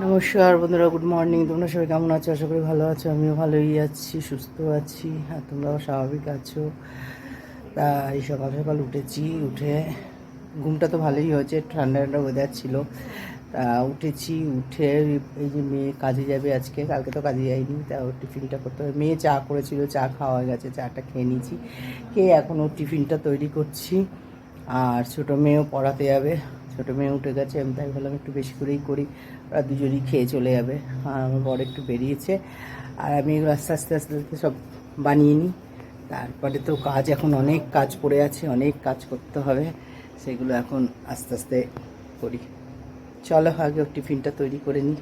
নমস্কার বন্ধুরা good morning তোমরা সবাই কেমন আছো? আশা করি ভালো আছো, আমিও ভালোই আছি, সুস্থ আছি, আর তোমরাও স্বাভাবিক আছো। তা এই সকাল সকাল উঠেছি, উঠে ঘুমটা তো ভালোই হয়েছে, ঠান্ডা ঠান্ডা ওয়েদার ছিল। তা উঠেছি, উঠে এই যে মেয়ে কাজে যাবে আজকে, কালকে তো কাজে যায়নি, তা ওর টিফিনটা করতে হবে। মেয়ে চা করেছিল, চা খাওয়া হয়ে গেছে, চাটা খেয়ে নিয়েছি কে এখন ওর টিফিনটা তৈরি করছি। আর ছোটো মেয়েও পড়াতে যাবে। ছোটো মেয়ে উঠে গেছে, আমি তাই ভাবলাম একটু বেশি করেই করি। ওরা দুজনই খেয়ে চলে যাবে। আর আমার বড় একটু বেরিয়েছে। আর আমি এগুলো আস্তে আস্তে আস্তে আস্তে সব বানিয়ে নিই। তারপরে তো কাজ এখন অনেক কাজ পড়ে আছে, অনেক কাজ করতে হবে। সেগুলো এখন আস্তে আস্তে করি। চলো আগে টিফিনটা তৈরি করে নিই।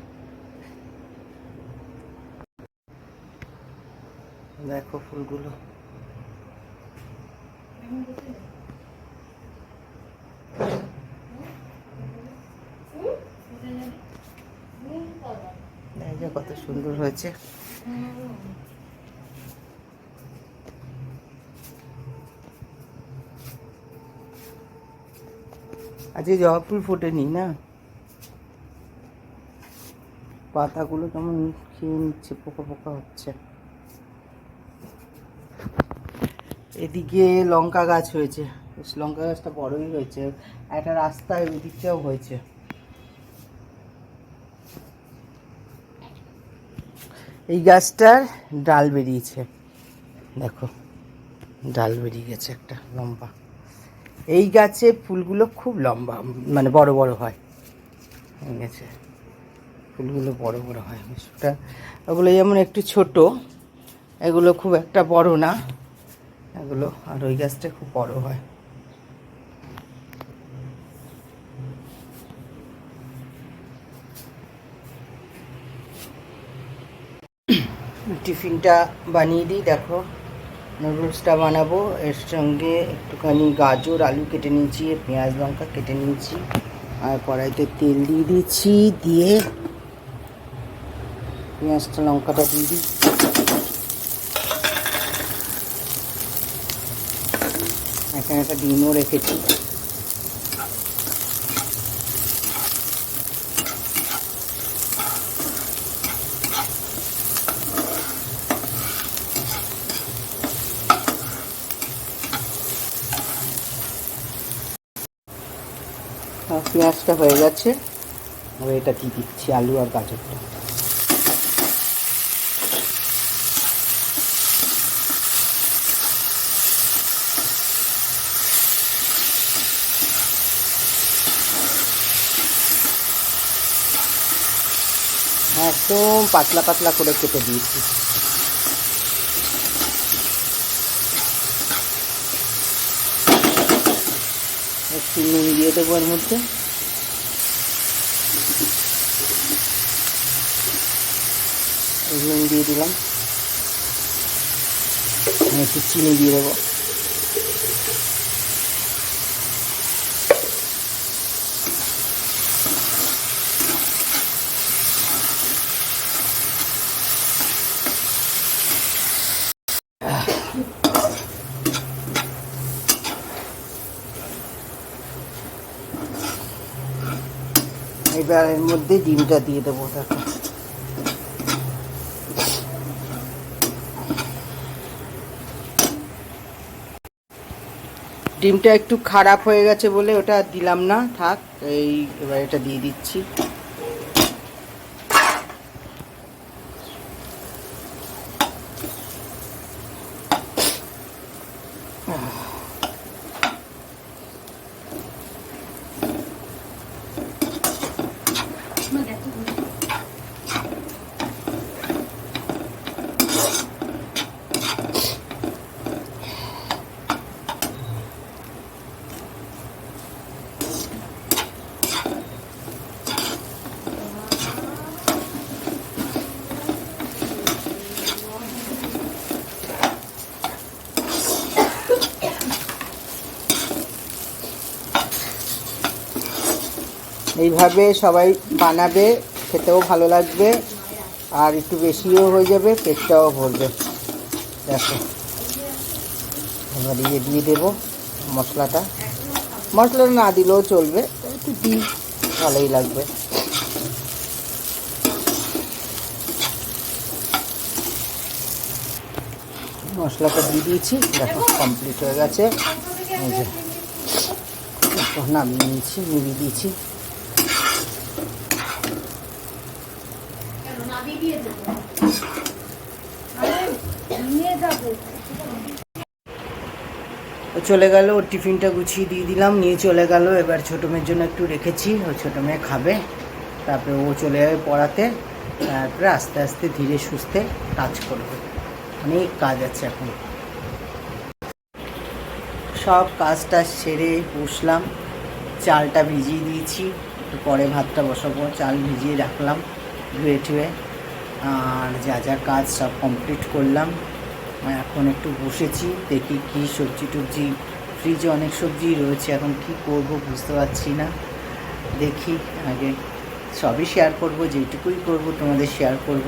দেখো ফুলগুলো। কত সুন্দর হয়েছে। আজকে জবা ফুল ফোটেনি না? পাতাগুলো কেমন খেয়ে নিচ্ছে, পোকা পোকা হচ্ছে। এদিকে লঙ্কা গাছ হয়েছে। লঙ্কা গাছটা বড়ই হয়েছে। একটা রাস্তায় ওই দিকটাও হয়েছে। এই গাছটার ডাল বেরিয়েছে। দেখো, ডাল বেরিয়ে গেছে একটা লম্বা। এই গাছে ফুলগুলো খুব লম্বা মানে বড় বড় হয়। ঠিক আছে ফুলগুলো বড় বড় হয়। ওটা ওগুলো যেমন একটু ছোট, এগুলো খুব একটা বড় না। এগুলো আর ওই গাছটা খুব বড় হয়। টিফিনটা বানিয়ে দিই, দেখো। নুডলসটা বানাবো, এর সঙ্গে একটুখানি গাজর, আলু কেটে নিয়েছি, পেঁয়াজ, লঙ্কা কেটে নিয়েছি, আর কড়াইতে তেল দিয়ে দিয়েছি দিয়ে পেঁয়াজটা, লঙ্কাটা দিয়ে দিই। এখানে একটা ডিমও রেখেছি। আর হয়ে গেছে। এবার এটা দিয়ে দিচ্ছি? আলু আর গাজরটা। একদম পাতলা পাতলা করে কেটে দিয়েছি। একটু নুন দিয়ে দেবো এর মধ্যে। নুন দিয়ে দিলাম আর একটু চিনি দিয়ে দেবো এবার এর মধ্যে ডিমটা দিয়ে দেবো দেখো ডিমটা একটু খারাপ হয়ে গেছে বলে ওটা দিলাম না, থাক, এই এবার এটা দিয়ে দিচ্ছি। এইভাবে সবাই বানাবে, খেতেও ভালো লাগবে, আর একটু বেশিও হয়ে যাবে, পেটটাও ভরবে। দেখো, এবার ইয়ে দিয়ে দেবো মশলাটা। মশলাটা না দিলেও চলবে, একটু দিই ভালোই লাগবে। মশলাটা দিয়ে দিয়েছি, দেখো কমপ্লিট হয়ে গেছে। নামিয়ে নিয়েছি, নিয়ে দিয়েছি। চলে গেল, ওর টিফিনটা গুছিয়ে দিয়ে দিলাম, নিয়ে চলে গেল। এবার ছোটো মেয়ের জন্য একটু রেখেছি, ও ছোটো মেয়ে খাবে। তারপরে ও চলে যাবে পড়াতে। তারপরে আস্তে আস্তে ধীরে সুস্থে কাজ করবে। অনেক কাজ আছে এখন। সব কাজটা সেরে বসলাম, চালটা ভিজিয়ে দিয়েছি। পরে ভাতটা বসাবো, চাল ভিজিয়ে রাখলাম ধুয়ে টুয়ে আর যা যা কাজ সব কমপ্লিট করলাম। এখন একটু বসেছি, দেখি কি সবজি টবজি ফ্রিজে অনেক সবজি রয়েছে, এখন কি করব বুঝতে পারছি না। দেখি আগে সবই শেয়ার করব যেটুকুই করব তোমাদের শেয়ার করব।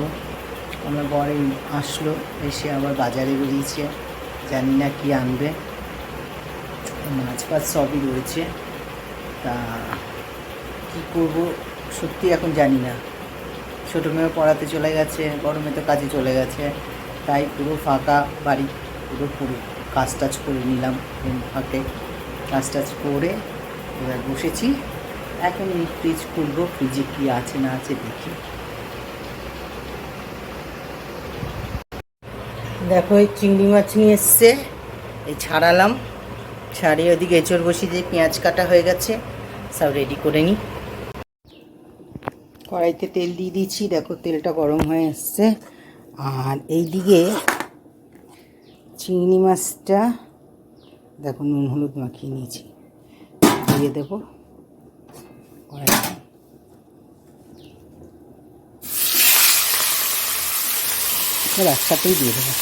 আমার বরে আসলো, এসে আবার বাজারে বেরিয়েছে, জানি না কি আনবে। মাছ ফাছ সবই রয়েছে। তা কী করব সত্যি এখন জানি না। ছোটো মেয়ে পড়াতে চলে গেছে গরমে তো কাজে চলে গেছে। তাই পুরো ফাঁকা বাড়ি, পুরো পুরো কাজ টাজ করে নিলাম ফাঁকে। কাজ টাজ করে এবার বসেছি। এখন ফ্রিজ খুলবো ফ্রিজে কী আছে না আছে দেখি। দেখো, এই চিংড়ি মাছ নিয়ে এসছে। এই ছাড়ালাম। ছাড়িয়ে ওদিকে এঁচড় বসিয়ে দিয়ে পেঁয়াজ কাটা হয়ে গেছে। সব রেডি করে নিই কড়াইতে তেল দিয়ে দিয়েছি। দেখো, তেলটা গরম হয়ে এসছে। আর এই দিকে চিংড়ি মাছটা, দেখো নুন হলুদ মাখিয়ে নিয়েছি। দিয়ে দেবো একসাথেই দিয়ে দেবো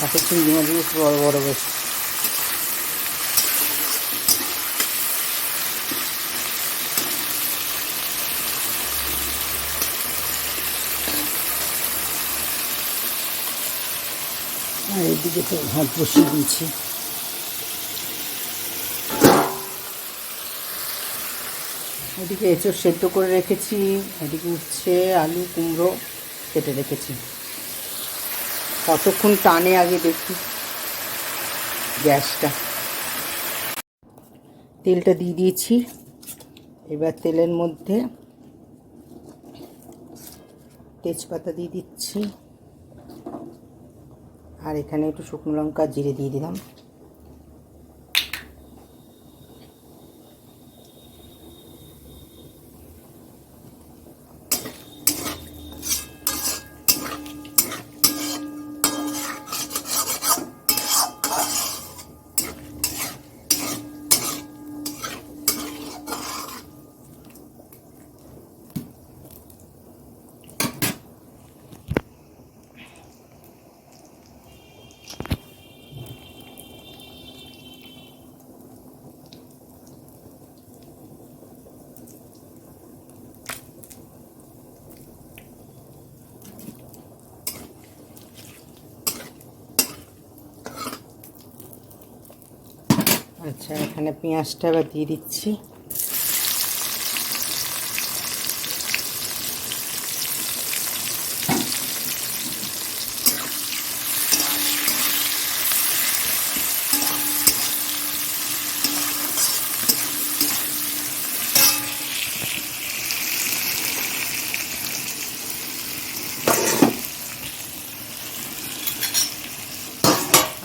তাতে চিংড়ি মাছগুলো একটু বড়ো, বড় বেশ। আর এদিকে তো ভাত বসিয়ে দিয়েছি। এদিকে এঁচড় সেদ্ধ করে রেখেছি, এদিকে উচ্ছে, আলু, কুমড়ো কেটে রেখেছি। কতক্ষণ টানে আগে দেখি। গ্যাসটা। তেলটা দিয়ে দিয়েছি। এবার তেলের মধ্যে তেজপাতা দিয়ে দিচ্ছি। আর এখানে একটু শুকনো লঙ্কা জিরে দিয়ে দিলাম আচ্ছা এখানে পেঁয়াজটা এবার দিয়ে দিচ্ছি।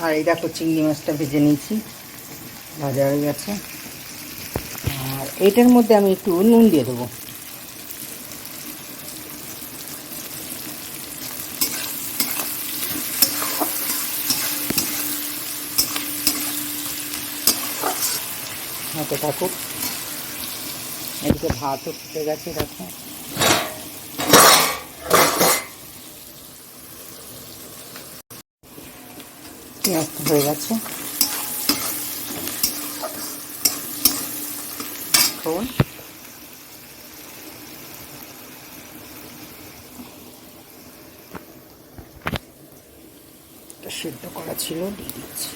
আর এই দেখো চিংড়ি মাছটা ভেজে নিয়েছি। ভাজা হয়ে গেছে। আর এটার মধ্যে আমি একটু নুন দিয়ে দেবো। হতে থাকুক এদিকে ভাতও ফুটে গেছে, দেখো। পেঁয়াজটা হয়ে গেছে। এখন সেদ্ধ করা ছিল দিয়ে দিচ্ছি।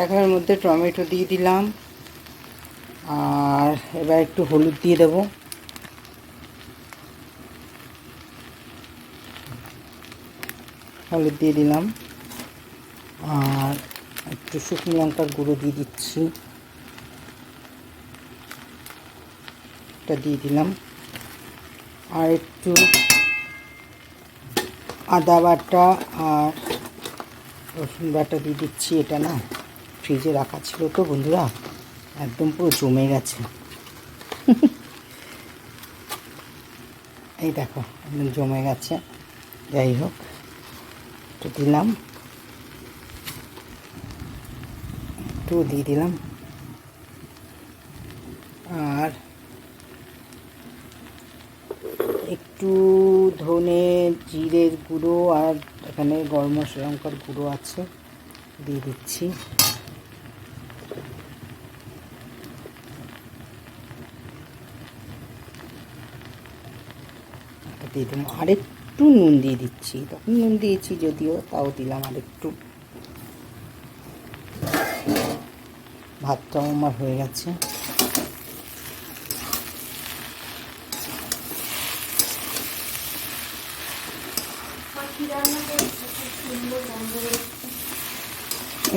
দেখার মধ্যে টমেটো দিয়ে দিলাম। আর এবার একটু হলুদ দিয়ে দেব। হলুদ দিয়ে দিলাম। আর একটু শুকনো লঙ্কার গুঁড়ো দিয়ে দিচ্ছি। এটা দিয়ে দিলাম। আর একটু আদা বাটা আর রসুন বাটা দিয়ে দিচ্ছি এটা না। ফ্রিজে রাখা ছিল তো বন্ধুরা, একদম পুরো জমে গেছে। এই দেখো, একদম জমে গেছে। যাই হোক একটু দিলাম। একটু দিয়ে দিলাম। আর একটু ধনে জিরের গুঁড়ো আর এখানে গরম মশলা লঙ্কার গুঁড়ো আছে, দিয়ে দিচ্ছি। দিয়ে দিলাম আরেকটু নুন দিয়ে দিচ্ছি। তখন নুন দিয়েছি যদিও, তাও দিলাম আরেকটু ভাতটাও আমার হয়ে গেছে।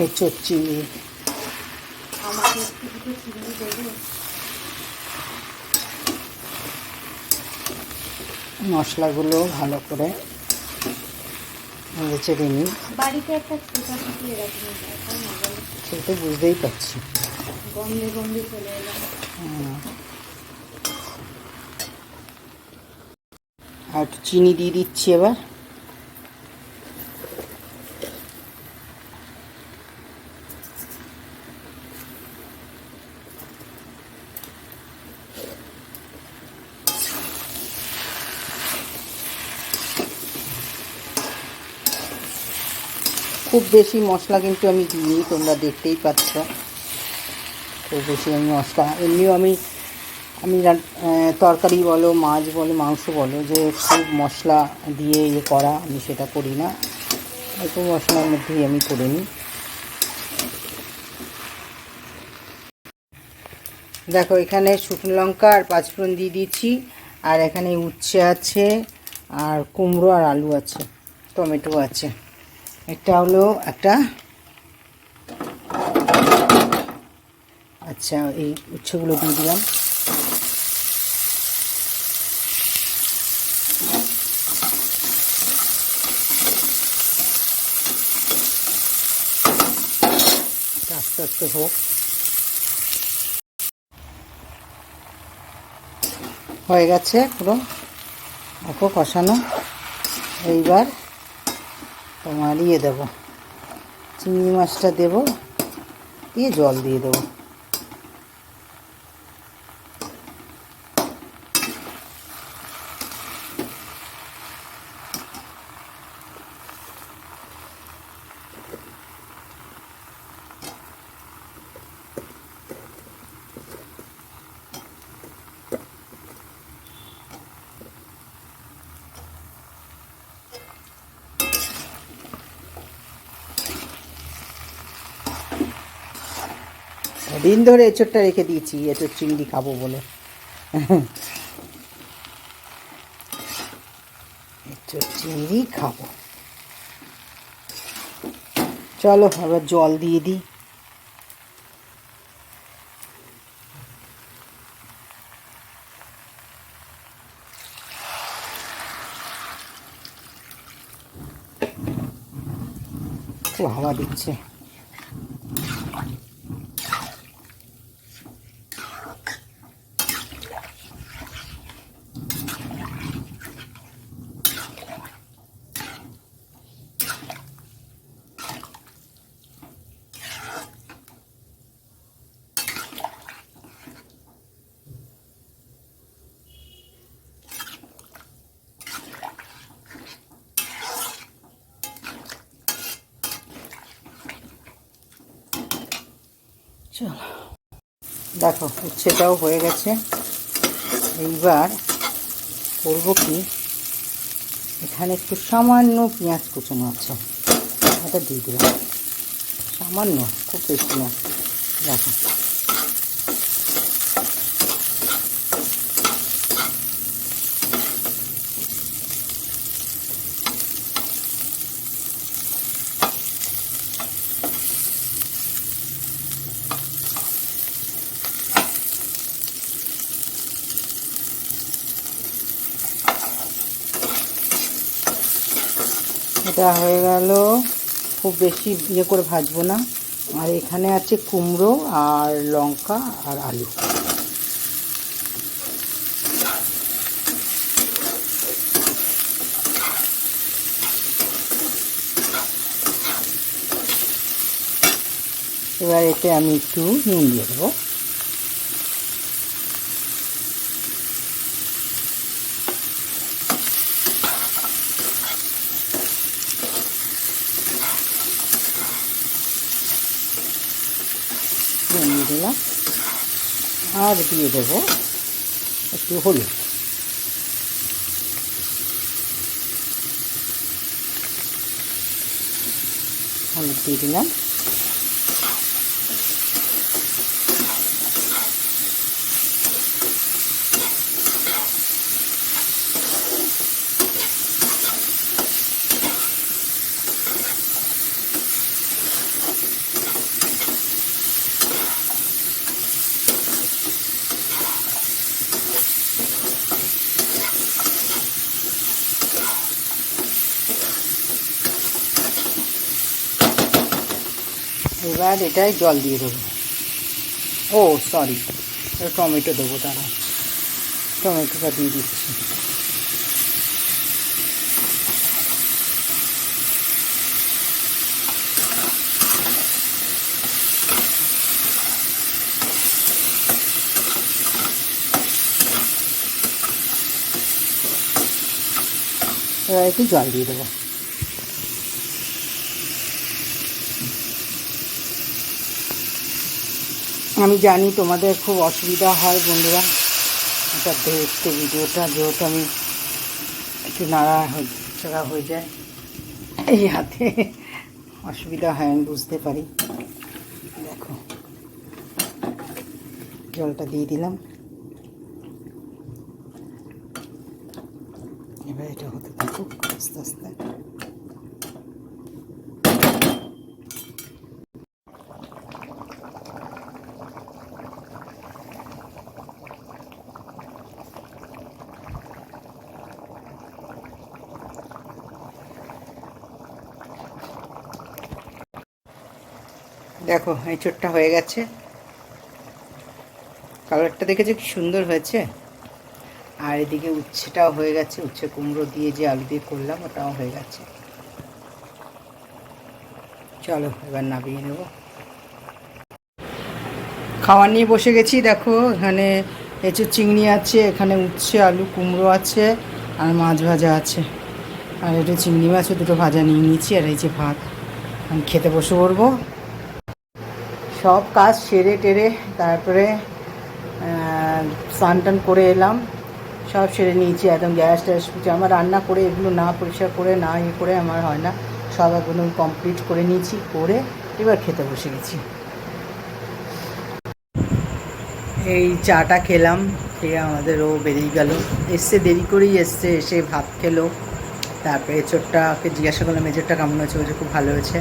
এই চচ্চিড়ি। মশলাগুলো ভালো করে চেড়ে নিই। বাড়িতে একটা সেটা তো বুঝতেই পারছি। গন্ধে গন্ধে চলে এলাম আর চিনি দিয়ে দিচ্ছি এবার খুব বেশি মশলা কিন্তু আমি দিইনি, তোমরা দেখতেই পাচ্ছ। খুব বেশি আমি মশলা, এমনিও আমি আমি তরকারি বলো, মাছ বলো, মাংস বলো, যে খুব মশলা দিয়ে ইয়ে করা, আমি সেটা করি না। অল্প মশলার মধ্যেই আমি করে নিই। দেখো, এখানে শুকনো লঙ্কা আর পাঁচফোড়ন দিয়ে দিচ্ছি, আর এখানে উচ্ছে আছে, আর কুমড়ো আর আলু আছে, টমেটো আছে। এটা হলো একটা আচ্ছা এই উচ্ছেগুলো দিয়ে দিলাম। আস্তে আস্তে হোক। হয়ে গেছে পুরো। দেখো কষানো। এইবার তোমার ইয়ে দেবো চিংড়ি মাছটা দেবো দিয়ে জল দিয়ে দেবো। ধরে এঁচড়টা রেখে দিয়েছি, এঁচড় চিংড়ি খাব বলে। এঁচড় চিংড়ি খাব। চলো এবার জল দিয়ে দিই। খুব হাওয়া দিচ্ছে। চলো। দেখো উচ্ছেটাও হয়ে গেছে। এইবার করব কি? এখানে একটু সামান্য পেঁয়াজ কুচনো আছে। ওটা দিয়ে দিলাম। সামান্য, খুব বেশি না। দেখো। এটা হয়ে গেল। খুব বেশি ইয়ে করে ভাজবো না। আর এখানে আছে কুমড়ো আর লঙ্কা আর আলু। এবার এতে আমি একটু নুন দিয়ে দেবো নুন দিয়ে দিলাম আর দিয়ে দেবো একটু হলুদ। হলুদ দিয়ে দিলাম। এবার এটাই জল দিয়ে দেবো। ও সরি টমেটো দেবো তারা টমেটোটা দিয়ে দিচ্ছি। একটু জল দিয়ে দেবো। আমি জানি তোমাদের খুব অসুবিধা হয় বন্ধুরা। এটা দেখতে, ভিডিওটা যেহেতু আমি একটু নাড়া ছাড়া হয়ে যায়, এই হাতে অসুবিধা হয়, আমি বুঝতে পারি। দেখো, জলটা দিয়ে দিলাম। এবার এটা হতে থাকুক, আস্তে আস্তে। দেখো, এঁচড়টা হয়ে গেছে। কালারটা দেখেছ কি সুন্দর হয়েছে? আর এদিকে উচ্ছেটাও হয়ে গেছে, উচ্ছে কুমড়ো দিয়ে যে আলু দিয়ে করলাম, ওটাও হয়ে গেছে। চলো, এবার নামিয়ে নেব। খাওয়া নিয়ে বসে গেছি, দেখো, এখানে এঁচড় চিংড়ি আছে, এখানে উচ্ছে, আলু, কুমড়ো আছে, আর মাছ ভাজা আছে। আর এটা চিংড়ি মাছও দুটো ভাজা নিয়ে নিয়েছি, আর এই যে ভাত। আমি খেতে বসে পড়ব। সব কাজ সেরে টেরে তারপরে স্নান টান করে এলাম। সব সেরে নিয়েছি, একদম গ্যাস ট্যাস আমার রান্না করে এগুলো না পরিষ্কার করে, না ইয়ে করে আমার হয় না। সব একদম কমপ্লিট করে নিয়েছি, করে এবার খেতে বসে গেছি। এই চাটা খেলাম, খেয়ে আমাদেরও বেরিয়ে গেল। এসছে দেরি করেই এসছে, এসে ভাত খেলো। তারপরে এঁচোরটাকে জিজ্ঞাসা করলাম এঁচোরটা কেমন হয়েছে বলছে, খুব ভালো হয়েছে।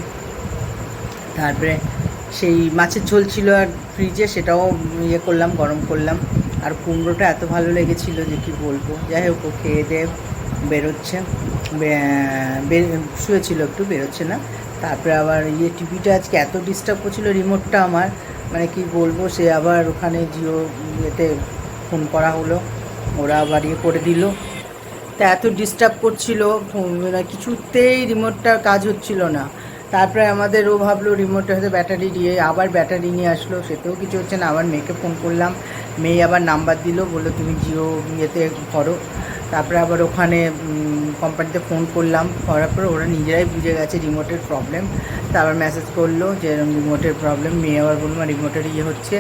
তারপরে সেই মাছের ঝোল ছিল আর ফ্রিজে সেটাও ইয়ে করলাম, গরম করলাম। আর কুমড়োটা এত ভালো লেগেছিল যে কি বলব। যাই হোক খেয়ে দিয়ে বেরোচ্ছে। শুয়েছিল একটু, বেরোচ্ছে না। তারপরে আবার ইয়ে টিভিটা আজকে এত ডিস্টার্ব করছিল রিমোটটা আমার। মানে কি বলব, সে আবার ওখানে জিও ইয়েতে ফোন করা হলো। ওরা আবার ইয়ে করে দিল। তা এত ডিস্টার্ব করছিল মানে কিছুতেই রিমোটটার কাজ হচ্ছিল না। তারপরে আমাদের ও ভাবলো রিমোটটা হয়তো ব্যাটারি দিয়ে আবার ব্যাটারি নিয়ে আসলো সেতেও কিছু হচ্ছে না। আবার মেয়েকে ফোন করলাম মেয়ে আবার নাম্বার দিল বলল তুমি জিও ইয়েতে করো। তারপরে আবার ওখানে কোম্পানিতে ফোন করলাম করার পরে ওরা নিজেরাই বুঝে গেছে রিমোটের প্রবলেম তারপর মেসেজ করল যে রিমোটের প্রবলেম মেয়ে আবার বলল "মা, রিমোটের ইয়ে হচ্ছে।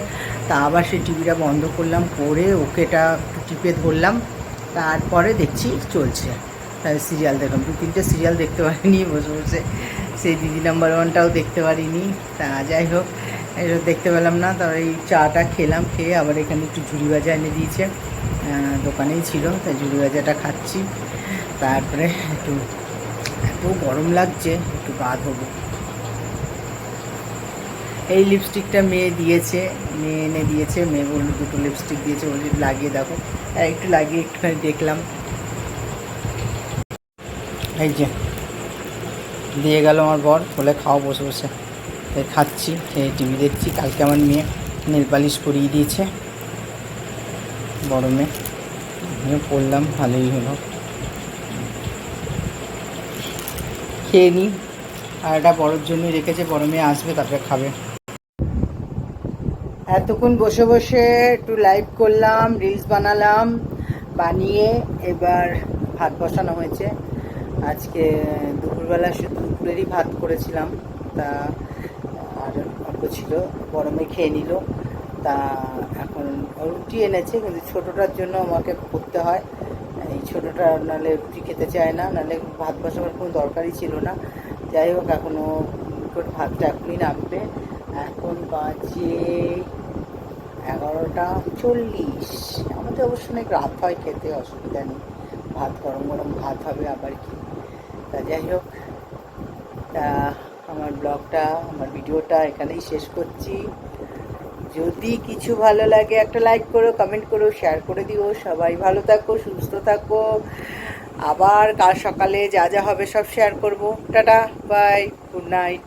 তা আবার সেই টিভিটা বন্ধ করলাম করে ওকেটা টিপে ধরলাম। তারপরে দেখছি চলছে। সিরিয়াল দেখলাম। দু তিনটে সিরিয়াল দেখতে পারিনি, বসে বসে। সেই দিদি নাম্বার ওয়ানটাও দেখতে পারিনি। তা যাই হোক এসব দেখতে পেলাম না। তারপর এই চাটা খেলাম, খেয়ে আবার এখানে একটু ঝুড়ি ভাজা এনে দিয়েছে। দোকানেই ছিল তাই ঝুড়ি ভাজাটা খাচ্ছি। তারপরে একটু, এত গরম লাগছে, একটু গা ধোবো। এই লিপস্টিকটা মেয়ে দিয়েছে, মেয়ে এনে দিয়েছে, মেয়ে বলল দুটো লিপস্টিক দিয়েছে বলছি লাগিয়ে দেখো। আর একটু লাগিয়ে একটুখানি দেখলাম। এই যে, দিয়ে গেল আমার বর, বলে খাওয়া বসে বসে। তাই খাচ্ছি এই টিভি দেখছি। কালকে আমার মেয়ে নেল পালিশ করিয়ে দিয়েছে। বড় মেয়ে। পড়লাম, ভালোই হলো। খেয়ে নিই আর এটা বড়োর জন্যই রেখেছে, বড় মেয়ে আসবে, তারপরে খাবে। এতক্ষণ বসে বসে একটু লাইভ করলাম রিলস বানালাম, বানিয়ে এবার ভাত বসানো হয়েছে। আজকে দুপুরবেলা দুপুরেরই ভাত করেছিলাম। তা, আর অল্প ছিল, গরমে খেয়ে নিল। তা, এখন রুটি এনেছে, কিন্তু ছোটোটার জন্য আমাকে করতে হয়। এই ছোটোটা নাহলে রুটি খেতে চায় না, নাহলে ভাত বসাবার কোনো দরকারই ছিল না। যাই হোক এখনও ভাতটা এখনই নামবে। এখন বাজে এগারোটা চল্লিশ। আমাদের অবশ্য অনেক রাত হয়, খেতে অসুবিধা নেই। ভাত গরম গরম ভাত হবে, আবার কি? তা যাই হোক, তা আমার ব্লগটা, আমার ভিডিওটা এখানেই শেষ করছি। যদি কিছু ভালো লাগে, একটা লাইক করো কমেন্ট করো শেয়ার করে দিও। সবাই ভালো থাকো, সুস্থ থাকো। আবার কাল সকালে যা যা হবে সব শেয়ার করব। Tata bye good night